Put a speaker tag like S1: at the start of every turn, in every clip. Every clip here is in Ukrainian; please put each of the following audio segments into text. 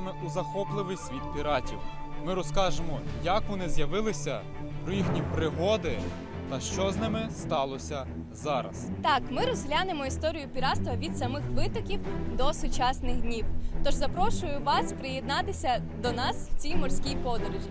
S1: вами у захопливий світ піратів. Ми розкажемо, як вони з'явилися, про їхні пригоди та що з ними сталося зараз.
S2: Так, ми розглянемо історію піратства від самих витоків до сучасних днів. Тож запрошую вас приєднатися до нас в цій морській подорожі.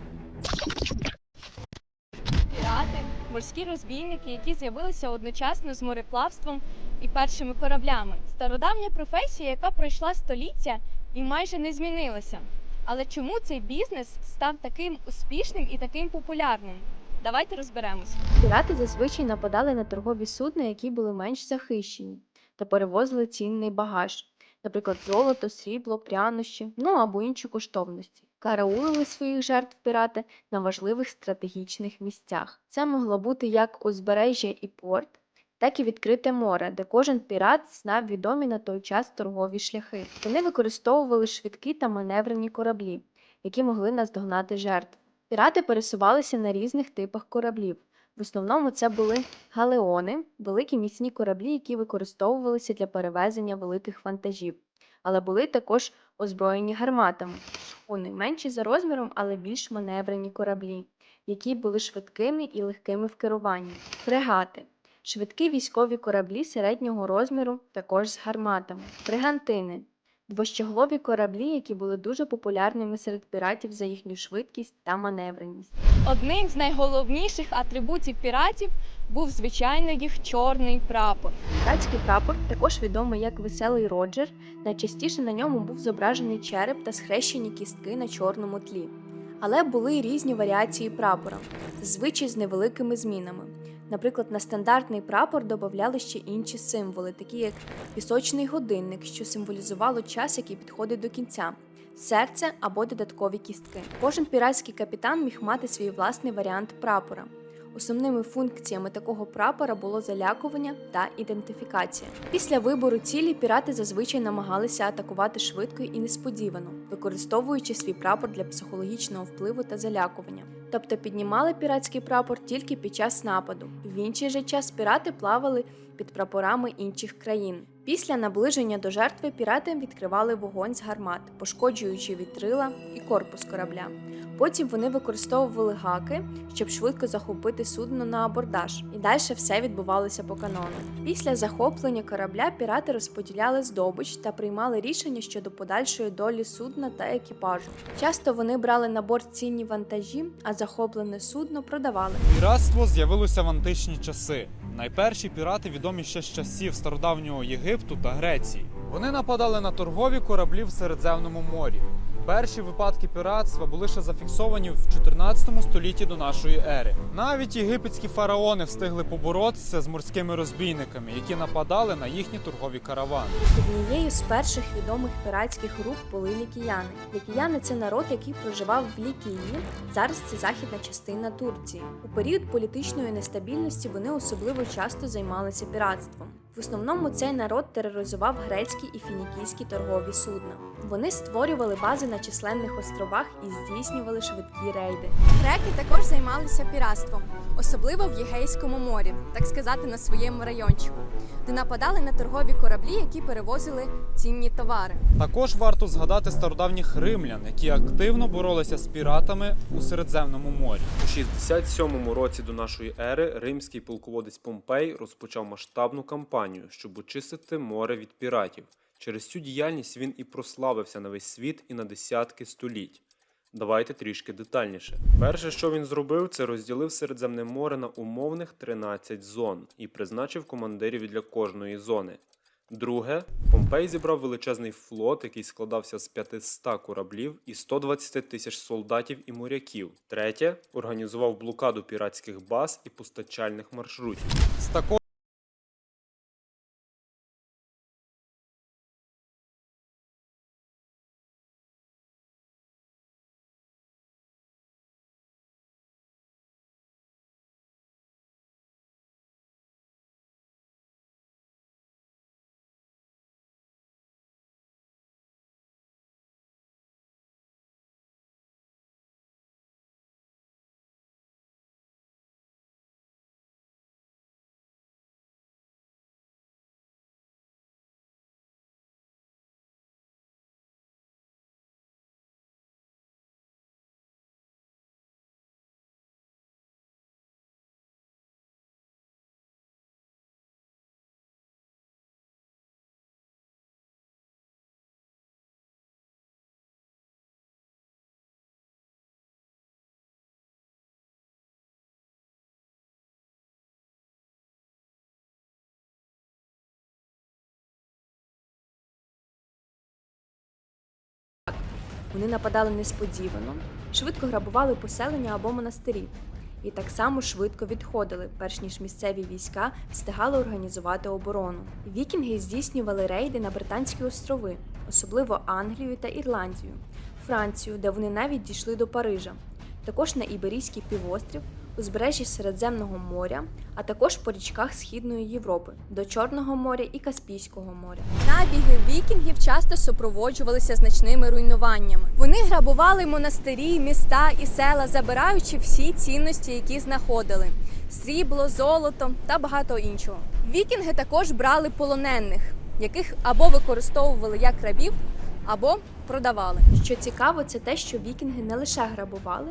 S2: Пірати морські розбійники, які з'явилися одночасно з мореплавством і першими кораблями. Стародавня професія, яка пройшла століття і майже не змінилася. Але чому цей бізнес став таким успішним і таким популярним? Давайте розберемось.
S3: Пірати зазвичай нападали на торгові судна, які були менш захищені, та перевозили цінний багаж, наприклад, золото, срібло, прянощі, ну або інші коштовності. Караулили своїх жертв пірати на важливих стратегічних місцях. Це могло бути як узбережжя і порт, так і відкрите море, де кожен пірат знав відомі на той час торгові шляхи. Вони використовували швидкі та маневрені кораблі, які могли наздогнати жертв. Пірати пересувалися на різних типах кораблів. В основному це були галеони, великі міцні кораблі, які використовувалися для перевезення великих вантажів, але були також озброєні гарматами, шхуни менші за розміром, але більш маневрені кораблі, які були швидкими і легкими в керуванні. Фрегати швидкі військові кораблі середнього розміру, також з гарматами. Бригантини Двощоглові кораблі, які були дуже популярними серед піратів за їхню швидкість та маневреність.
S2: Одним з найголовніших атрибутів піратів був звичайно їх чорний прапор.
S3: Піратський прапор, також відомий як веселий Роджер, найчастіше на ньому був зображений череп та схрещені кістки на чорному тлі. Але були й різні варіації прапора, зазвичай з невеликими змінами. Наприклад, на стандартний прапор додавали ще інші символи, такі як пісочний годинник, що символізувало час, який підходить до кінця, серце або додаткові кістки. Кожен піратський капітан міг мати свій власний варіант прапора. Основними функціями такого прапора було залякування та ідентифікація. Після вибору цілі пірати зазвичай намагалися атакувати швидко і несподівано, використовуючи свій прапор для психологічного впливу та залякування. Тобто піднімали піратський прапор тільки під час нападу. В інший же час пірати плавали під прапорами інших країн. Після наближення до жертви пірати відкривали вогонь з гармат, пошкоджуючи вітрила і корпус корабля. Потім вони використовували гаки, щоб швидко захопити судно на абордаж, і далі все відбувалося по канону. Після захоплення корабля пірати розподіляли здобич та приймали рішення щодо подальшої долі судна та екіпажу. Часто вони брали на борт цінні вантажі, а захоплене судно продавали.
S1: Піратство з'явилося в античні часи. Найперші пірати відомі ще з часів стародавнього Єгипту та Греції. Вони нападали на торгові кораблі в Середземному морі. Перші випадки піратства були ще зафіксовані в 14 столітті до нашої ери. Навіть єгипетські фараони встигли поборотися з морськими розбійниками, які нападали на їхні торгові каравани.
S3: Однією з перших відомих піратських груп були лікіяни. Лікіяни це народ, який проживав в Лікії. Зараз це західна частина Турції. У період політичної нестабільності вони особливо часто займалися піратством. В основному цей народ тероризував грецькі і фінікійські торгові судна. Вони створювали бази на численних островах і здійснювали швидкі рейди.
S2: Греки також займалися піратством, особливо в Єгейському морі, так сказати, на своєму райончику, де нападали на торгові кораблі, які перевозили цінні товари.
S1: Також варто згадати стародавніх римлян, які активно боролися з піратами у Середземному морі.
S4: У 67 році до нашої ери римський полководець Помпей розпочав масштабну кампанію, щоб очистити море від піратів. Через цю діяльність він і прославився на весь світ і на десятки століть. Давайте трішки детальніше. Перше, що він зробив, це розділив Середземне море на умовних 13 зон і призначив командирів для кожної зони. Друге, Помпей зібрав величезний флот, який складався з 500 кораблів і 120 тисяч солдатів і моряків. Третє, організував блокаду піратських баз і постачальних маршрутів.
S3: Вони нападали несподівано, швидко грабували поселення або монастирі. І так само швидко відходили, перш ніж місцеві війська встигали організувати оборону. Вікінги здійснювали рейди на Британські острови, особливо Англію та Ірландію, Францію, де вони навіть дійшли до Парижа, також на Іберійський півострів, узбережжі Середземного моря, а також по річках Східної Європи до Чорного моря і Каспійського моря.
S2: Набіги вікінгів часто супроводжувалися значними руйнуваннями. Вони грабували монастирі, міста і села, забираючи всі цінності, які знаходили: срібло, золото та багато іншого. Вікінги також брали полонених, яких або використовували як рабів, або продавали.
S3: Що цікаво, це те, що вікінги не лише грабували,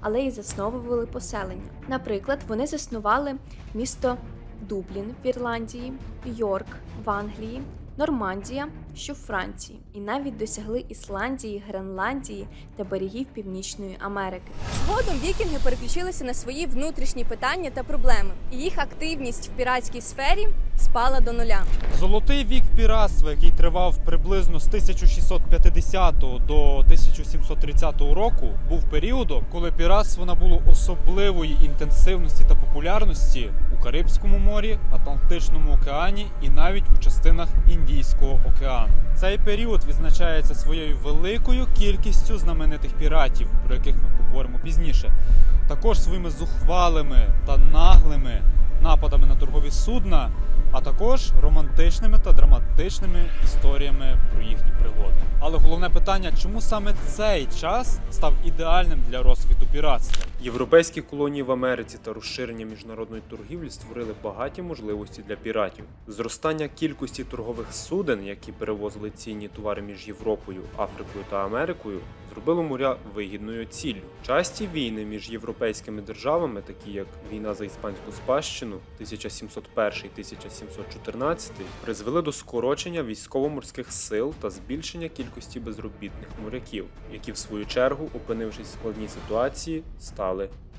S3: але й засновували поселення. Наприклад, вони заснували місто Дублін в Ірландії, Йорк в Англії, Нормандія, що Франції, і навіть досягли Ісландії, Гренландії та берегів Північної Америки.
S2: Згодом вікінги переключилися на свої внутрішні питання та проблеми, і їх активність в піратській сфері спала до нуля.
S1: Золотий вік піратства, який тривав приблизно з 1650 до 1730 року, був періодом, коли піратство набуло особливої інтенсивності та популярності у Карибському морі, Атлантичному океані і навіть у частинах Індійського океану. Цей період відзначається своєю великою кількістю знаменитих піратів, про яких ми поговоримо пізніше, також своїми зухвалими та наглими нападами на торгові судна, а також романтичними та драматичними історіями про їхні пригоди. Але головне питання, чому саме цей час став ідеальним для розквіту піратства?
S4: Європейські колонії в Америці та розширення міжнародної торгівлі створили багаті можливості для піратів. Зростання кількості торгових суден, які перевозили цінні товари між Європою, Африкою та Америкою, зробило моря вигідною ціллю. Часті війни між європейськими державами, такі як війна за іспанську спадщину 1701-1714, призвели до скорочення військово-морських сил та збільшення кількості безробітних моряків, які в свою чергу, опинившись в складній ситуації, стали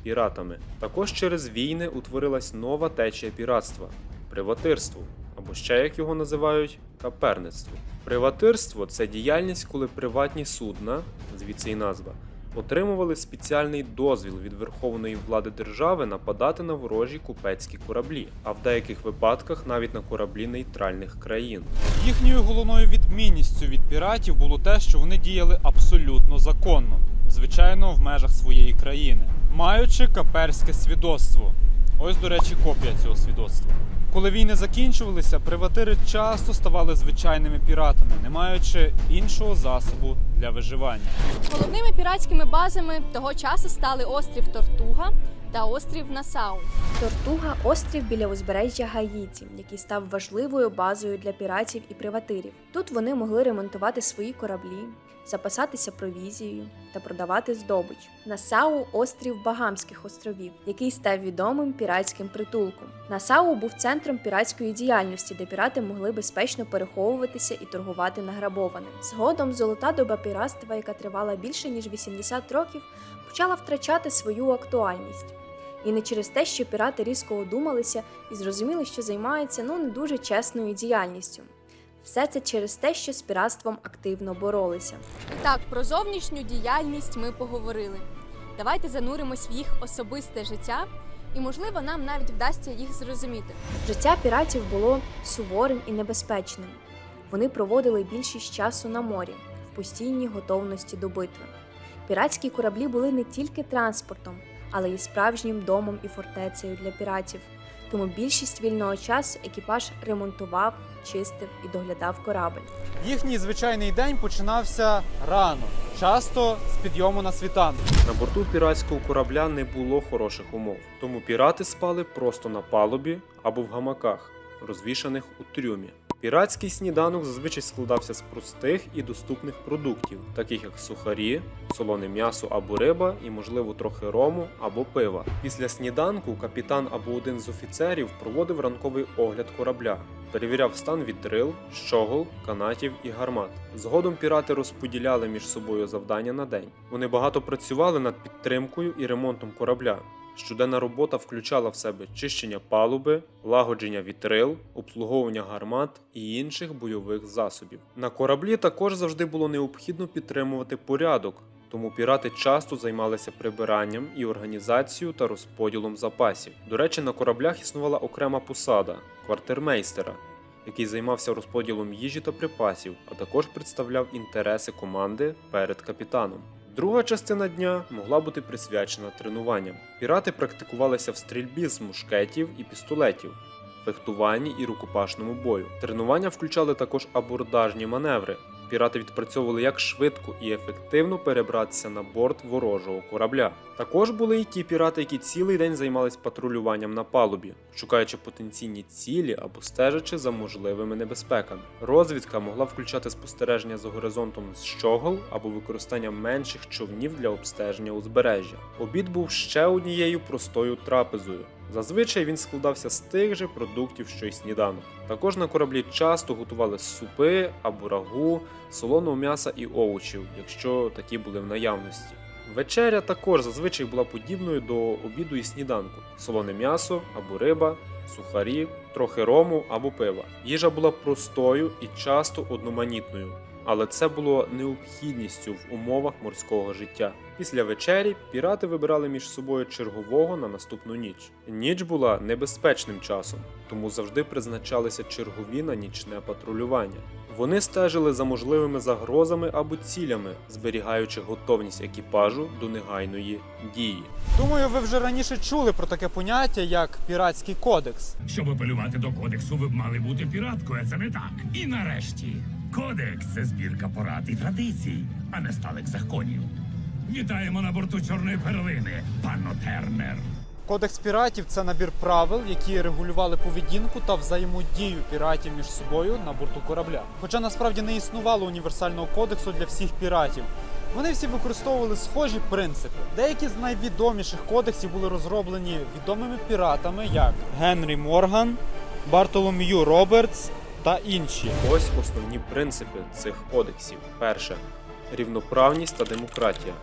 S4: піратами. Також через війни утворилась нова течія піратства приватирство, або ще як його називають каперництво. Приватирство це діяльність, коли приватні судна, звідси і назва, отримували спеціальний дозвіл від верховної влади держави нападати на ворожі купецькі кораблі, а в деяких випадках навіть на кораблі нейтральних країн.
S1: Їхньою головною відмінністю від піратів було те, що вони діяли абсолютно законно, звичайно, в межах своєї країни, маючи каперське свідоцтво. Ось, до речі, копія цього свідоцтва. Коли війни закінчувалися, приватири часто ставали звичайними піратами, не маючи іншого засобу для виживання.
S2: Головними піратськими базами того часу стали острів Тортуга та острів Насау.
S3: Тортуга острів біля узбережжя Гаїті, який став важливою базою для піратів і приватирів. Тут вони могли ремонтувати свої кораблі, запасатися провізією та продавати здобич. Насау острів Багамських островів, який став відомим піратським притулком. Насау був центром піратської діяльності, де пірати могли безпечно переховуватися і торгувати награбованим. Згодом золота доба піратства, яка тривала більше ніж 80 років, почала втрачати свою актуальність. І не через те, що пірати різко одумалися і зрозуміли, що займаються ну не дуже чесною діяльністю. Все це через те, що з піратством активно боролися.
S2: І так, про зовнішню діяльність ми поговорили. Давайте зануримось в їх особисте життя, і можливо нам навіть вдасться їх зрозуміти.
S3: Життя піратів було суворим і небезпечним. Вони проводили більшість часу на морі, в постійній готовності до битви. Піратські кораблі були не тільки транспортом, але й справжнім домом і фортецею для піратів. Тому більшість вільного часу екіпаж ремонтував, чистив і доглядав корабль.
S1: Їхній звичайний день починався рано, часто з підйому на світанку.
S4: На борту піратського корабля не було хороших умов, тому пірати спали просто на палубі або в гамаках, розвішаних у трюмі. Піратський сніданок зазвичай складався з простих і доступних продуктів, таких як сухарі, солоне м'ясо або риба, і, можливо, трохи рому або пива. Після сніданку капітан або один з офіцерів проводив ранковий огляд корабля, перевіряв стан вітрил, щогол, канатів і гармат. Згодом пірати розподіляли між собою завдання на день. Вони багато працювали над підтримкою і ремонтом корабля. Щоденна робота включала в себе чищення палуби, лагодження вітрил, обслуговування гармат і інших бойових засобів. На кораблі також завжди було необхідно підтримувати порядок, тому пірати часто займалися прибиранням і організацією та розподілом запасів. До речі, на кораблях існувала окрема посада квартирмейстера, який займався розподілом їжі та припасів, а також представляв інтереси команди перед капітаном. Друга частина дня могла бути присвячена тренуванням. Пірати практикувалися в стрільбі з мушкетів і пістолетів, фехтуванні і рукопашному бою. Тренування включали також абордажні маневри. Пірати відпрацьовували як швидко і ефективно перебратися на борт ворожого корабля. Також були і ті пірати, які цілий день займались патрулюванням на палубі, шукаючи потенційні цілі або стежачи за можливими небезпеками. Розвідка могла включати спостереження за горизонтом з щогол або використання менших човнів для обстеження узбережжя. Обід був ще однією простою трапезою. Зазвичай він складався з тих же продуктів, що й сніданок. Також на кораблі часто готували супи або рагу, солоного м'яса і овочів, якщо такі були в наявності. Вечеря також зазвичай була подібною до обіду і сніданку: солоне м'ясо або риба, сухарі, трохи рому або пива. Їжа була простою і часто одноманітною, але це було необхідністю в умовах морського життя. Після вечері пірати вибирали між собою чергового на наступну ніч. Ніч була небезпечним часом, тому завжди призначалися чергові на нічне патрулювання. Вони стежили за можливими загрозами або цілями, зберігаючи готовність екіпажу до негайної дії.
S1: Думаю, ви вже раніше чули про таке поняття як піратський кодекс.
S5: Щоб апелювати до кодексу, ви б мали бути піраткою, а це не так. І нарешті, кодекс це збірка порад і традицій, а не сталих законів. Вітаємо на борту чорної перлини, панно Тернер.
S1: Кодекс піратів це набір правил, які регулювали поведінку та взаємодію піратів між собою на борту корабля. Хоча насправді не існувало універсального кодексу для всіх піратів. Вони всі використовували схожі принципи. Деякі з найвідоміших кодексів були розроблені відомими піратами, як Генрі Морган, Бартолом'ю Робертс та інші.
S4: Ось основні принципи цих кодексів: перше рівноправність та демократія.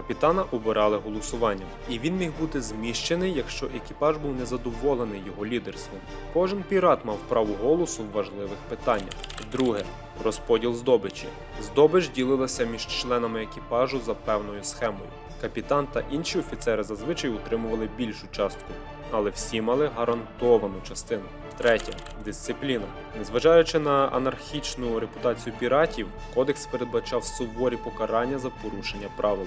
S4: Капітана обирали голосуванням, і він міг бути зміщений, якщо екіпаж був незадоволений його лідерством. Кожен пірат мав право голосу в важливих питаннях. Друге розподіл здобичі. Здобич ділилася між членами екіпажу за певною схемою. Капітан та інші офіцери зазвичай утримували більшу частку, але всі мали гарантовану частину. Третє дисципліна. Незважаючи на анархічну репутацію піратів, кодекс передбачав суворі покарання за порушення правил.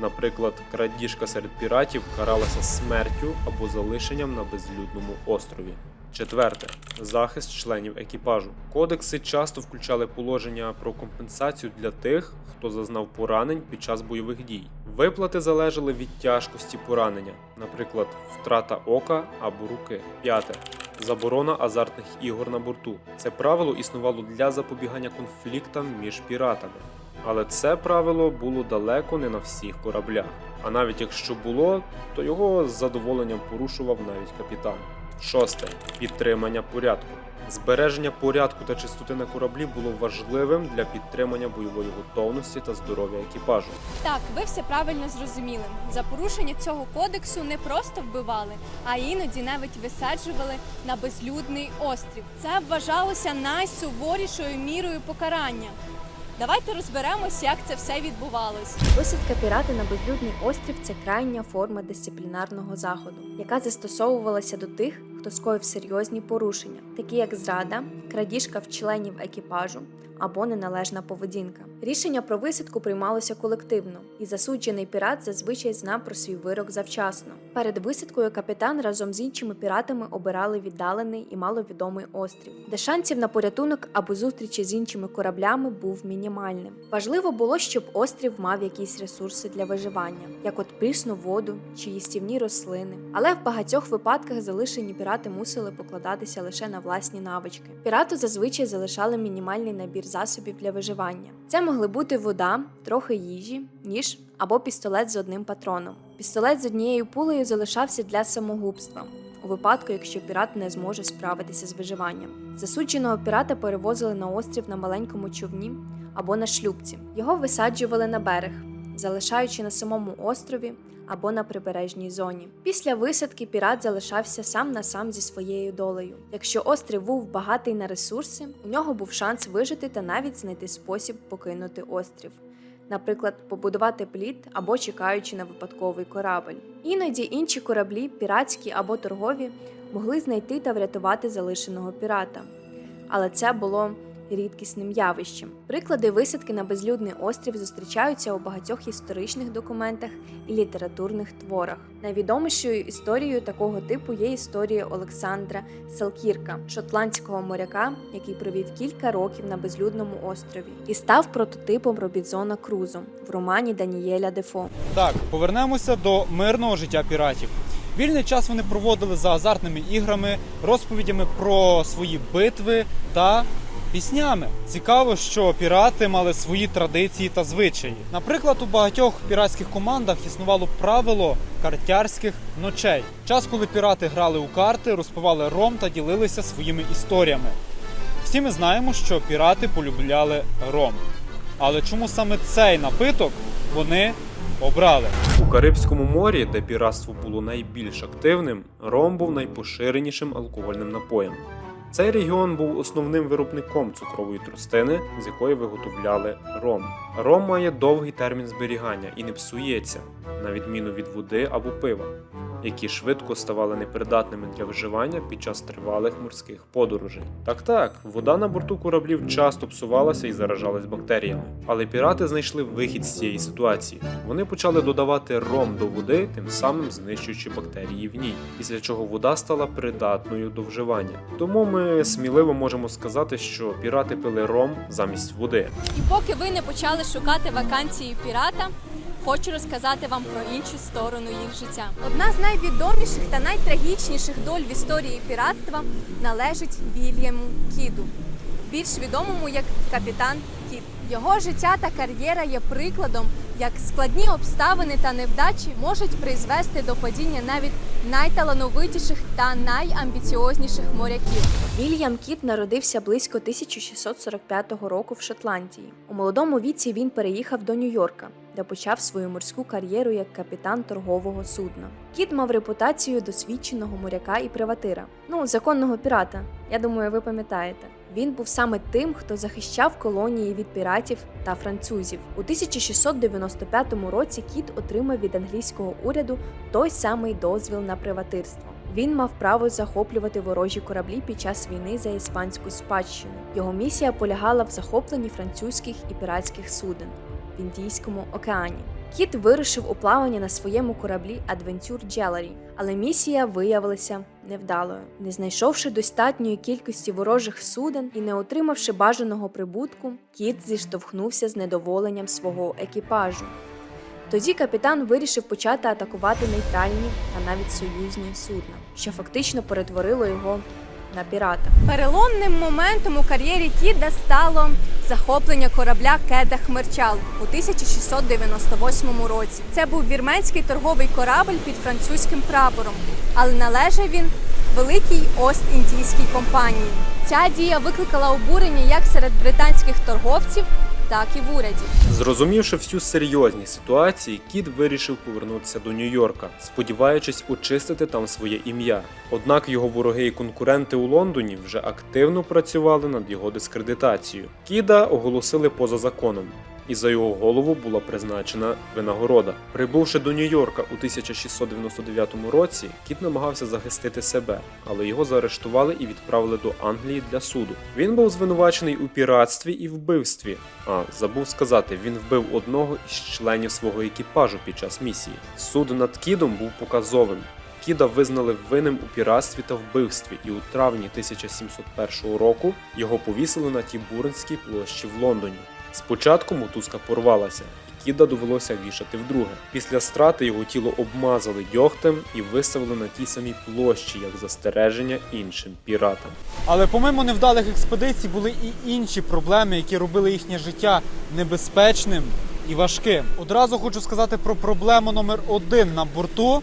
S4: Наприклад, крадіжка серед піратів каралася смертю або залишенням на безлюдному острові. Четверте захист членів екіпажу. Кодекси часто включали положення про компенсацію для тих, хто зазнав поранень під час бойових дій. Виплати залежали від тяжкості поранення, наприклад, втрата ока або руки. П'яте заборона азартних ігор на борту. Це правило існувало для запобігання конфліктам між піратами. Але це правило було далеко не на всіх кораблях. А навіть якщо було, то його з задоволенням порушував навіть капітан. Шосте підтримання порядку. Збереження порядку та чистоти на кораблі було важливим для підтримання бойової готовності та здоров'я екіпажу.
S2: Так, ви все правильно зрозуміли. За порушення цього кодексу не просто вбивали, а іноді навіть висаджували на безлюдний острів. Це вважалося найсуворішою мірою покарання. Давайте розберемось, як це все відбувалось.
S3: Висадка пірати на безлюдний острів це крайня форма дисциплінарного заходу, яка застосовувалася до тих, хто скоїв серйозні порушення, такі як зрада, крадіжка в членів екіпажу або неналежна поведінка. Рішення про висадку приймалося колективно, і засуджений пірат зазвичай знав про свій вирок завчасно. Перед висадкою капітан разом з іншими піратами обирали віддалений і маловідомий острів, де шансів на порятунок або зустрічі з іншими кораблями був мінімальним. Важливо було, щоб острів мав якісь ресурси для виживання, як от прісну воду чи їстівні рослини. Але в багатьох випадках залишені пірати мусили покладатися лише на власні навички. Пірату зазвичай залишали мінімальний набір засобів для виживання. Це могли бути вода, трохи їжі, ніж або пістолет з одним патроном. Пістолет з однією пулею залишався для самогубства. У випадку, якщо пірат не зможе справитися з виживанням, засудженого пірата перевозили на острів на маленькому човні або на шлюбці. Його висаджували на берег, залишаючи на самому острові або на прибережній зоні. Після висадки пірат залишався сам на сам зі своєю долею. Якщо острів був багатий на ресурси, у нього був шанс вижити та навіть знайти спосіб покинути острів. Наприклад, побудувати плід або чекаючи на випадковий корабль. Іноді інші кораблі, піратські або торгові, могли знайти та врятувати залишеного пірата. Але це було рідкісним явищем. Приклади висадки на безлюдний острів зустрічаються у багатьох історичних документах і літературних творах. Найвідомішою історією такого типу є історія Олександра Селкірка, шотландського моряка, який провів кілька років на безлюдному острові і став прототипом Робінзона Крузо в романі Даніеля Дефо.
S1: Так, повернемося до мирного життя піратів. Вільний час вони проводили за азартними іграми, розповідями про свої битви та піснями. Цікаво, що пірати мали свої традиції та звичаї. Наприклад, у багатьох піратських командах існувало правило картярських ночей. Час, коли пірати грали у карти, розпивали ром та ділилися своїми історіями. Всі ми знаємо, що пірати полюбляли ром. Але чому саме цей напиток вони обрали?
S4: У Карибському морі, де піратство було найбільш активним, ром був найпоширенішим алкогольним напоєм. Цей регіон був основним виробником цукрової тростини, з якої виготовляли ром. Ром має довгий термін зберігання і не псується, на відміну від води або пива, які швидко ставали непридатними для вживання під час тривалих морських подорожей. Так так, вода на борту кораблів часто псувалася і заражалась бактеріями. Але пірати знайшли вихід з цієї ситуації. Вони почали додавати ром до води, тим самим знищуючи бактерії в ній, після чого вода стала придатною до вживання. Тому ми сміливо можемо сказати, що пірати пили ром замість води.
S2: І поки ви не почали шукати вакансії пірата, хочу розказати вам про іншу сторону їх життя. Одна з найвідоміших та найтрагічніших доль в історії піратства належить Вільяму Кіду, більш відомому як капітан Кіт. Його життя та кар'єра є прикладом, як складні обставини та невдачі можуть призвести до падіння навіть найталановитіших та найамбіціозніших моряків.
S3: Вільям Кіт народився близько 1645 року в Шотландії. У молодому віці він переїхав до Нью-Йорка, де почав свою морську кар'єру як капітан торгового судна. Кіт мав репутацію досвідченого моряка і приватира, ну законного пірата. Я думаю, ви пам'ятаєте. Він був саме тим, хто захищав колонії від піратів та французів. У 1695 році Кіт отримав від англійського уряду той самий дозвіл на приватирство. Він мав право захоплювати ворожі кораблі під час війни за іспанську спадщину. Його місія полягала в захопленні французьких і піратських суден в Індійському океані. Кіт вирушив у плавання на своєму кораблі Adventure Jelly, але місія виявилася невдалою. Не знайшовши достатньої кількості ворожих суден і не отримавши бажаного прибутку, кіт зіштовхнувся з недоволенням свого екіпажу. Тоді капітан вирішив почати атакувати нейтральні та навіть союзні судна, що фактично перетворило його на пірата.
S2: Переломним моментом у кар'єрі Кіда стало захоплення корабля Кеда Хмерчал у 1698 році. Це був вірменський торговий корабль під французьким прапором, але належав він великій Ост-Індійській компанії. Ця дія викликала обурення як серед британських торговців, так і в уряді.
S4: Зрозумівши всю серйозність ситуації, Кіт вирішив повернутися до Нью-Йорка, сподіваючись очистити там своє ім'я. Однак його вороги і конкуренти у Лондоні вже активно працювали над його дискредитацією. Кіда оголосили поза законом. І за його голову була призначена винагорода. Прибувши до Нью-Йорка у 1699 році, кіт намагався захистити себе, але його заарештували і відправили до Англії для суду. Він був звинувачений у піратстві і вбивстві. А забув сказати, він вбив одного із членів свого екіпажу під час місії. Суд над кідом був показовим. Кіда визнали винним у піратстві та вбивстві, і у травні 1701 року його повісили на Тібурнській площі в Лондоні. Спочатку мотузка порвалася, і Кіда довелося вішати вдруге. Після страти його тіло обмазали дьогтем і виставили на тій самій площі, як застереження іншим піратам.
S1: Але помимо невдалих експедицій були і інші проблеми, які робили їхнє життя небезпечним і важким. Одразу хочу сказати про проблему номер один на борту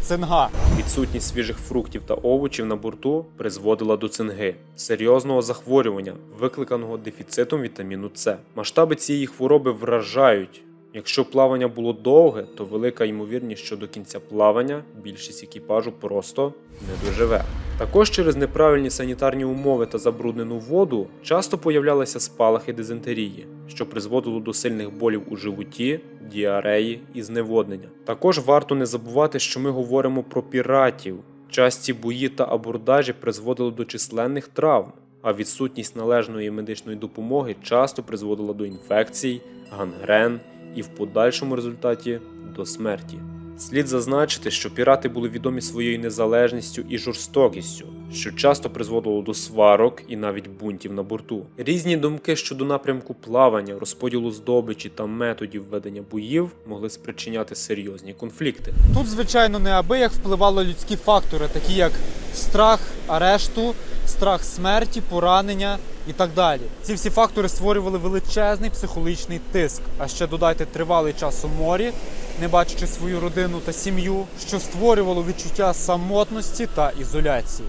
S1: цинга.
S4: Відсутність свіжих фруктів та овочів на борту призводила до цинги, серйозного захворювання, викликаного дефіцитом вітаміну С. Масштаби цієї хвороби вражають. Якщо плавання було довге, то велика ймовірність, що до кінця плавання більшість екіпажу просто не доживе. Також через неправильні санітарні умови та забруднену воду часто появлялися спалахи дизентерії, що призводило до сильних болів у животі, діареї і зневоднення. Також варто не забувати, що ми говоримо про піратів. Часті бої та абордажі призводили до численних травм, а відсутність належної медичної допомоги часто призводила до інфекцій, гангрен і в подальшому результаті до смерті. Слід зазначити, що пірати були відомі своєю незалежністю і жорстокістю, що часто призводило до сварок і навіть бунтів на борту. Різні думки щодо напрямку плавання, розподілу здобичі та методів ведення боїв могли спричиняти серйозні конфлікти.
S1: Тут, звичайно, неабияк впливали людські фактори, такі як страх арешту, страх смерті, поранення і так далі. Ці всі фактори створювали величезний психологічний тиск. А ще додайте тривалий час у морі, не бачачи свою родину та сім'ю, що створювало відчуття самотності та ізоляції.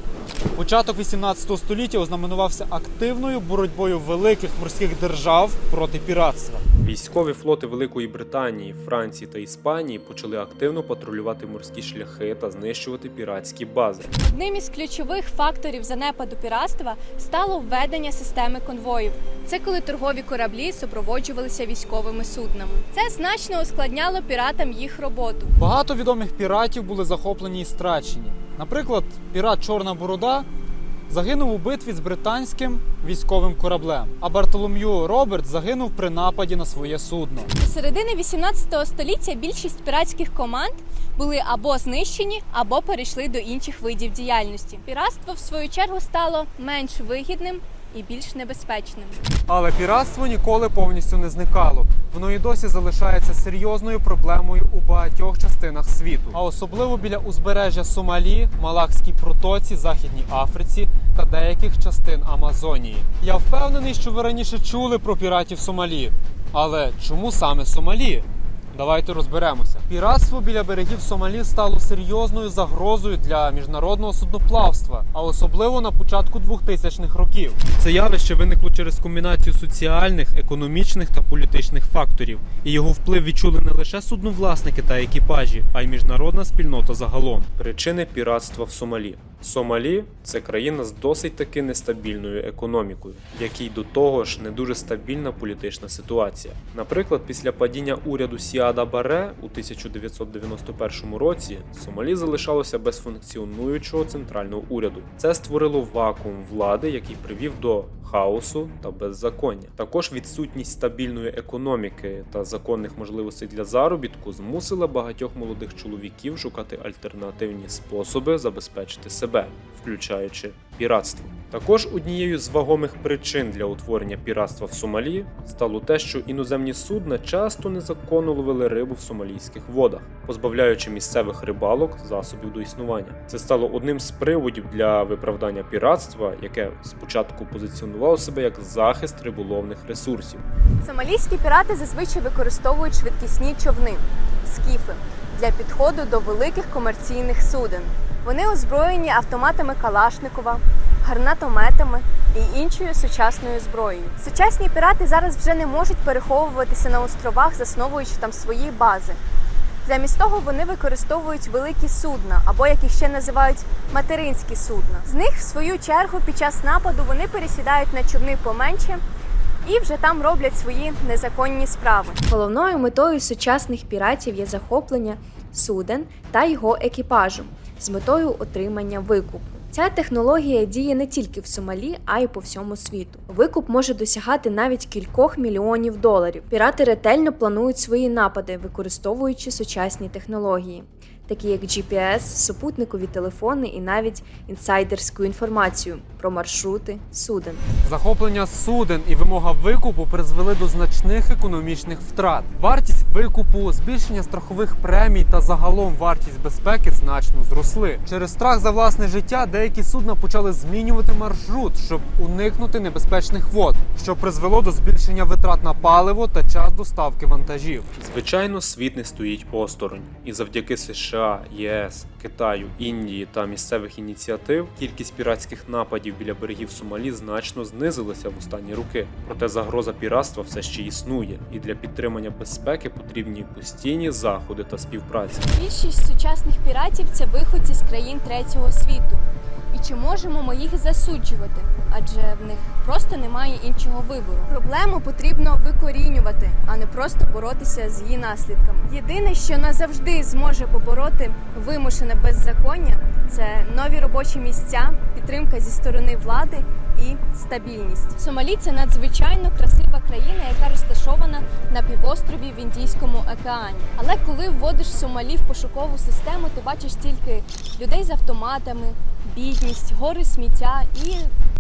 S1: Початок 18 століття ознаменувався активною боротьбою великих морських держав проти піратства.
S4: Військові флоти Великої Британії, Франції та Іспанії почали активно патрулювати морські шляхи та знищувати піратські бази.
S2: Одним із ключових факторів занепаду піратства стало введення системи конвоїв. Це коли торгові кораблі супроводжувалися військовими суднами. Це значно ускладняло піратам їх роботу.
S1: Багато відомих піратів були захоплені і страчені. Наприклад, пірат Чорна Борода загинув у битві з британським військовим кораблем, а Бартолом'ю Роберт загинув при нападі на своє судно.
S2: До середини 18 століття більшість піратських команд були або знищені, або перейшли до інших видів діяльності. Піратство, в свою чергу, стало менш вигідним і більш небезпечним.
S1: Але піратство ніколи повністю не зникало. Воно і досі залишається серйозною проблемою у багатьох частинах світу, а особливо біля узбережжя Сомалі, Малакській протоці, Західній Африці та деяких частин Амазонії. Я впевнений, що ви раніше чули про піратів Сомалі. Але чому саме Сомалі? Давайте розберемося. Піратство біля берегів Сомалі стало серйозною загрозою для міжнародного судноплавства, а особливо на початку 2000-х років. Це явище виникло через комбінацію соціальних, економічних та політичних факторів, і його вплив відчули не лише судновласники та екіпажі, а й міжнародна спільнота загалом.
S4: Причини піратства в Сомалі. Сомалі це країна з досить таки нестабільною економікою, якій до того ж не дуже стабільна політична ситуація. Наприклад, після падіння уряду Сіада Баре у 1991 році Сомалі залишалося без функціонуючого центрального уряду. Це створило вакуум влади, який привів до хаосу та беззаконня. Також відсутність стабільної економіки та законних можливостей для заробітку змусила багатьох молодих чоловіків шукати альтернативні способи забезпечити себе, включаючи піратство. Також однією з вагомих причин для утворення піратства в Сомалі стало те, що іноземні судна часто незаконно ловили рибу в сомалійських водах, позбавляючи місцевих рибалок засобів до існування. Це стало одним з приводів для виправдання піратства, яке спочатку позиціонувало себе як захист риболовних ресурсів.
S2: Сомалійські пірати зазвичай використовують швидкісні човни скіфи для підходу до великих комерційних суден. Вони озброєні автоматами Калашникова, гранатометами і іншою сучасною зброєю. Сучасні пірати зараз вже не можуть переховуватися на островах, засновуючи там свої бази. Замість того вони використовують великі судна, або як їх ще називають материнські судна. З них, в свою чергу, під час нападу вони пересідають на човни поменше і вже там роблять свої незаконні справи.
S3: Головною метою сучасних піратів є захоплення суден та його екіпажу з метою отримання викупу. Ця технологія діє не тільки в Сомалі, а й по всьому світу. Викуп може досягати навіть кількох мільйонів доларів. Пірати ретельно планують свої напади, використовуючи сучасні технології, такі як GPS, супутникові телефони і навіть інсайдерську інформацію про маршрути суден.
S1: Захоплення суден і вимога викупу призвели до значних економічних втрат. Вартість викупу, збільшення страхових премій та загалом вартість безпеки значно зросли. Через страх за власне життя деякі судна почали змінювати маршрут, щоб уникнути небезпечних вод, що призвело до збільшення витрат на паливо та час доставки вантажів.
S4: Звичайно, світ не стоїть осторонь, і завдяки США США, ЄС, Китаю, Індії та місцевих ініціатив, кількість піратських нападів біля берегів Сомалі значно знизилася в останні роки. Проте загроза піратства все ще існує, і для підтримання безпеки потрібні постійні заходи та співпраця.
S3: Більшість сучасних піратів це виходці з країн третього світу. І чи можемо ми їх засуджувати? Адже в них просто немає іншого вибору. Проблему потрібно викорінювати, а не просто боротися з її наслідками. Єдине, що назавжди зможе побороти вимушене беззаконня, це нові робочі місця, підтримка зі сторони влади і стабільність. Сомалі це надзвичайно красива країна, яка розташована на півострові в Індійському океані. Але коли вводиш Сомалі в пошукову систему, ти бачиш тільки людей з автоматами, бідність, гори сміття і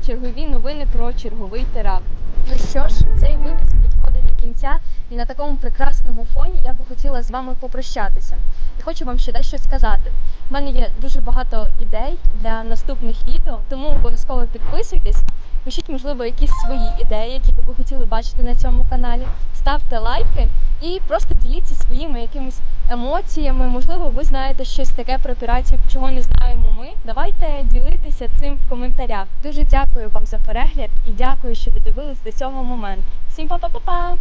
S2: чергові новини про черговий теракт. Ну що ж, цей випуск підходить до кінця, і на такому прекрасному фоні я би хотіла з вами попрощатися. І хочу вам ще дещо сказати. У мене є дуже багато ідей для наступних відео, тому обов'язково підписуйтесь. Пишіть, можливо, якісь свої ідеї, які ви б хотіли бачити на цьому каналі. Ставте лайки і просто діліться своїми якимись емоціями. Можливо, ви знаєте щось таке про піратів, чого не знаємо ми. Давайте ділитися цим в коментарях. Дуже дякую вам за перегляд і дякую, що додивились до цього моменту. Всім па-па-па-па!